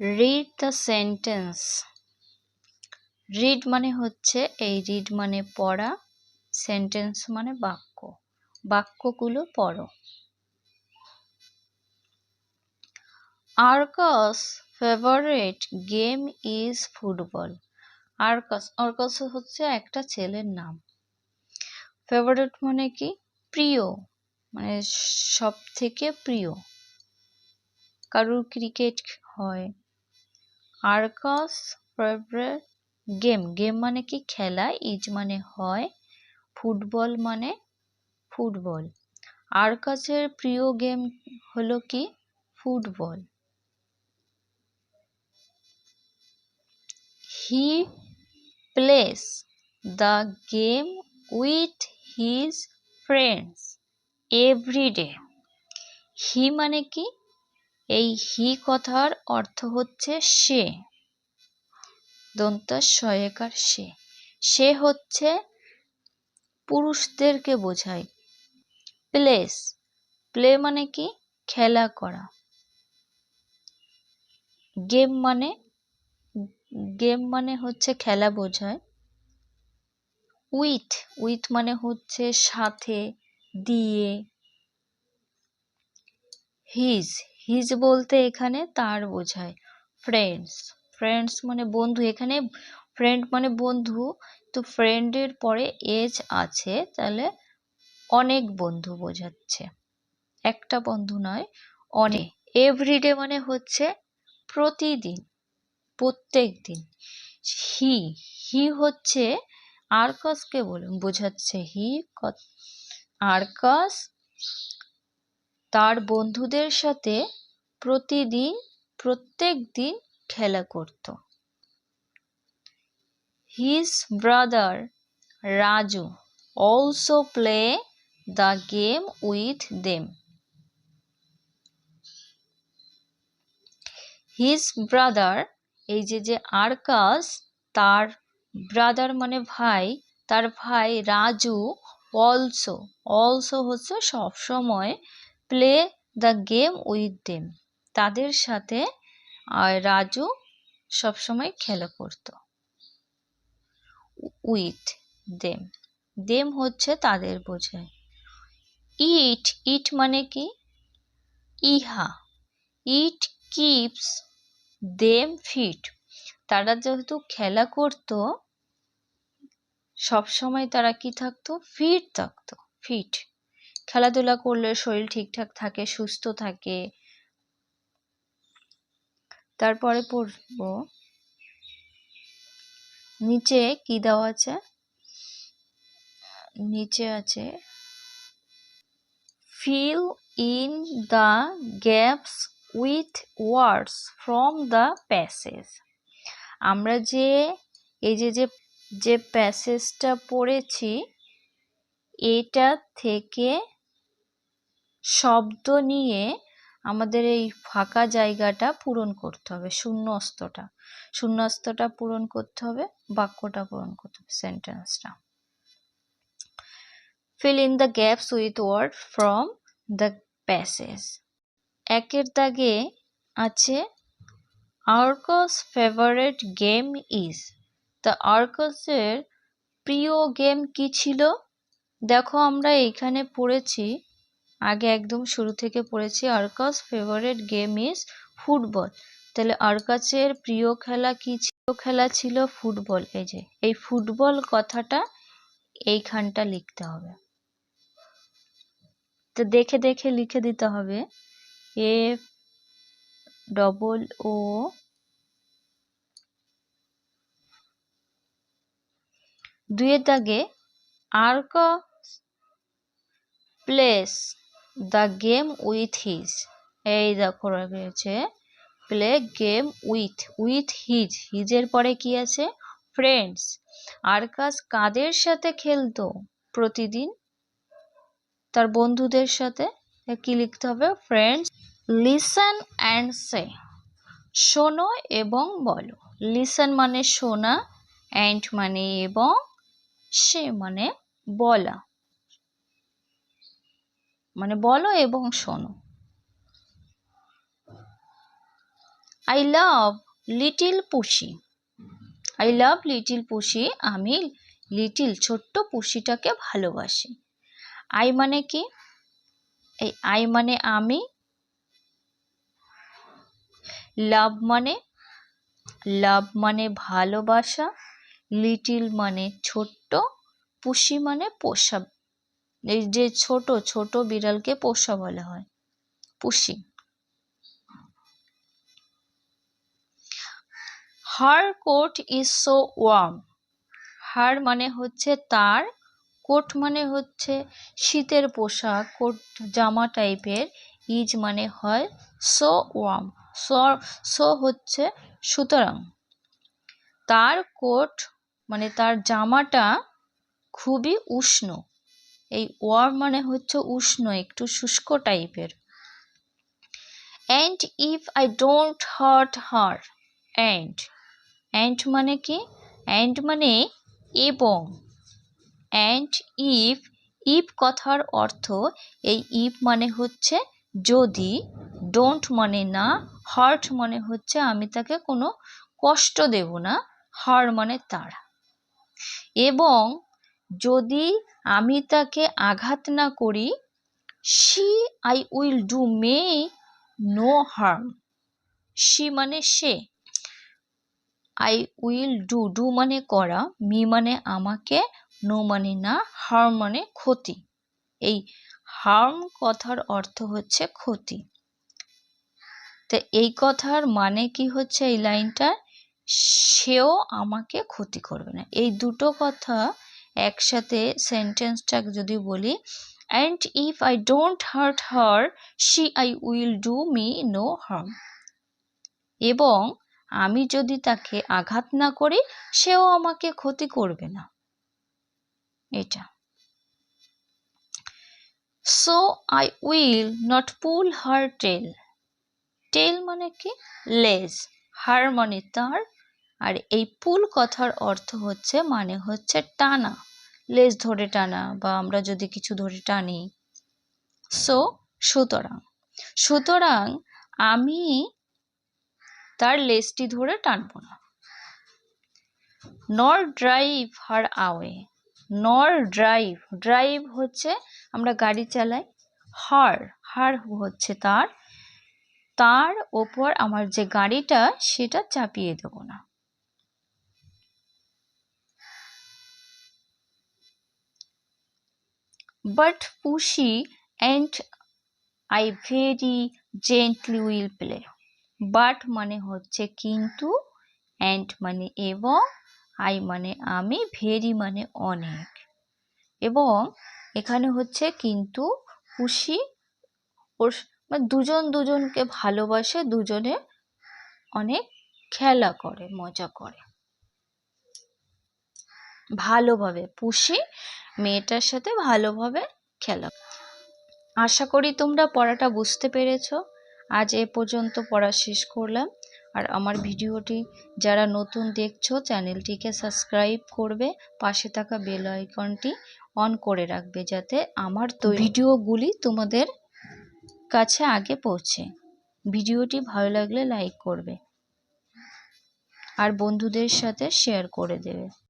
Read the sentence read মানে হচ্ছে এই রিড মানে পড়া সেন্টেন্স মানে বাক্য। বাক্যগুলো পড়ো। Arka's favourite game is football Arka's Arka's হচ্ছে একটা ছেলের নাম। ফেভারেট মানে কি? প্রিয়। মানে সব থেকে প্রিয়। কারুর ক্রিকেট হয়? আর্কাস ফেভারিট গেম গেম মানে কি খেলা, ইজ মানে হয়, ফুটবল মানে ফুটবল। আর্কাসের প্রিয় গেম হলো কি? Football. He plays the game with his friends every day he মানে কি? এই হি কথার অর্থ হচ্ছে সে। দন্ত সহায়কার সে। সে হচ্ছে পুরুষদেরকে বোঝায়। প্লেস। প্লে মানে কি? খেলা করা। গেম মানে গেম মানে হচ্ছে খেলা বোঝায়। উইথ। উইথ মানে হচ্ছে সাথে, দিয়ে। হিজ। হিজ বলতে এখানে তার বোঝায়। ফ্রেন্ডস ফ্রেন্ডস মানে বন্ধু। এখানে ফ্রেন্ড মানে বন্ধু। তো ফ্রেন্ডের পরে এজ আছে, তাহলে অনেক বন্ধু বোঝাচ্ছে। একটা বন্ধু নয়, অনেক। এভরিডে মানে হচ্ছে প্রতিদিন, প্রত্যেক দিন। হি হি হচ্ছে আরকাসকে বলে, বোঝাচ্ছে। হি আরকাস তার বন্ধুদের সাথে প্রতিদিন, প্রত্যেক দিন খেলা করত। His brother Raju also play the game with them his brother এই যে যে আরকাস তার ব্রাদার মানে ভাই, তার ভাই রাজু অলসো অলসো হচ্ছে সব সময় play the game with them তাদের সাথে রাজু সবসময় খেলা করত। উইথ দেম দেম হচ্ছে তাদের বোঝায়। ইট ইট মানে কি? ইহা। ইট কিপস দেম ফিট তারা যেহেতু খেলা করত, সবসময় তারা কি থাকতো? ফিট থাকতো। ফিট খেলাধুলা করলে শরীর ঠিকঠাক থাকে, সুস্থ থাকে। তারপরে পড়ব। নিচে কি দেওয়া আছে? নিচে আছে fill in the gaps with words from the passage আমরা যে, এই যে যে যে প্যাসেজটা পড়েছি, এটা থেকে শব্দ নিয়ে আমাদের এই ফাঁকা জায়গাটা পূরণ করতে হবে, শূন্যস্তটা। শূন্যস্তটা পূরণ করতে হবে, বাক্যটা পূরণ করতে হবে সেন্টেন্সটা fill in the gaps with word from the passage একের দাগে আছে Arka's favourite game is the আর্কসের প্রিয় গেম কি ছিল? দেখো আমরা এইখানে পড়েছি আগে একদম শুরু থেকে পড়েছি Arka's favourite game is football. তাহলে আর্কাসের প্রিয় খেলা কি ছিল খেলা ছিল ফুটবল। এই যে, এই ফুটবল কথাটা এইখানটা লিখতে হবে। তো দেখে দেখে লিখে দিতে হবে। এ, ডবল ও দুয়ের দাগে Arka plays the game with his. এই দেখো রয়েছে। Play game with with his. হিজের পরে কি আছে? ফ্রেন্ডস। আরকাস কাদের সাথে খেলতো প্রতিদিন? তার বন্ধুদের সাথে। কি লিখতে হবে? Friends, listen and say. শোনো এবং বলো। লিসন মানে শোনা, অ্যান্ড মানে এবং সে মানে বলা। মানে বলো এবং শোনো। I love little pussy I love little pussy আমি লিটিল ছোট্ট পুষিটাকে ভালোবাসি। আই মানে কি? এই আই মানে আমি। লাভ মানে লাভ মানে ভালোবাসা। লিটিল মানে ছোট্ট পুষি মানে পোষা এই যে ছোট ছোট বিড়ালকে পোষা বলা হয়। Pussy her coat is so warm. Her মানে হচ্ছে তার, কোট মানে হচ্ছে শীতের পোশাক, কোট জামা টাইপের, ইজ মানে হয় সো ওয়ার্ম। সো হচ্ছে সুতরাং। তার কোট মানে তার জামাটা খুবই উষ্ণ। এই ওয়ার্ম মানে হচ্ছে উষ্ণ, একটু শুষ্ক টাইপের। And if I don't hurt her and and মানে কি? অ্যান্ড মানে এবং। অ্যান্ড ইফ ইফ কথার অর্থ এই ইফ মানে হচ্ছে যদি ডোন্ট মানে না হার্ট মানে হচ্ছে আমি তাকে কোনো কষ্ট দেব না হার মানে তার। এবং যদি আমি তাকে আঘাত না করি she I will do me no harm. She মানে সে। আই উইল ডু ডু মানে করা, মি মানে আমাকে, নো মানে না, হার্ম মানে ক্ষতি। এই হার্ম কথার অর্থ হচ্ছে ক্ষতি। তো এই কথার মানে কি হচ্ছে এই লাইনটা সেও আমাকে ক্ষতি করবে না। এই দুটো কথা একসাথে সেন্টেন্সটা যদি বলি and if I don't hurt her she I will do me no harm এবং আমি যদি তাকে আঘাত না করি, সেও আমাকে ক্ষতি করবে না। এটা। So I will not pull her tail tail মানে কি? লেজ হার মানে তার আর এই পুল কথার অর্থ হচ্ছে মানে হচ্ছে টানা, লেজ ধরে টানা বা আমরা যদি কিছু ধরে টানি। সো সুতরাং সুতরাং আমি তার লেজটি ধরে টানব না। Nor drive her away nor drive drive হচ্ছে আমরা গাড়ি চালাই। হার হার হচ্ছে তার। তার ওপর আমার যে গাড়িটা, সেটা চাপিয়ে দেব না। But pussy and I very gently will play but মানে হচ্ছে কিন্তু অ্যান্ড মানে এবং আই মানে আমি ভেরি মানে অনেক। এবং এখানে হচ্ছে কিন্তু খুশি ওর মানে দুজন দুজনকে ভালোবাসে, দুজনে অনেক খেলা করে, মজা করে। ভালোভাবে পুষি মেয়েটার সাথে ভালোভাবে খেলা। আশা করি তোমরা পড়াটা বুঝতে পেরেছ। আজ এ পর্যন্ত পড়া শেষ করলাম। আর আমার ভিডিওটি যারা নতুন দেখছ চ্যানেলটিকে সাবস্ক্রাইব করবে। পাশে থাকা বেল আইকনটি অন করে রাখবে যাতে আমার তো ভিডিওগুলি তোমাদের কাছে আগে পৌঁছে। ভিডিওটি ভালো লাগলে লাইক করবে। আর বন্ধুদের সাথে শেয়ার করে দেবে।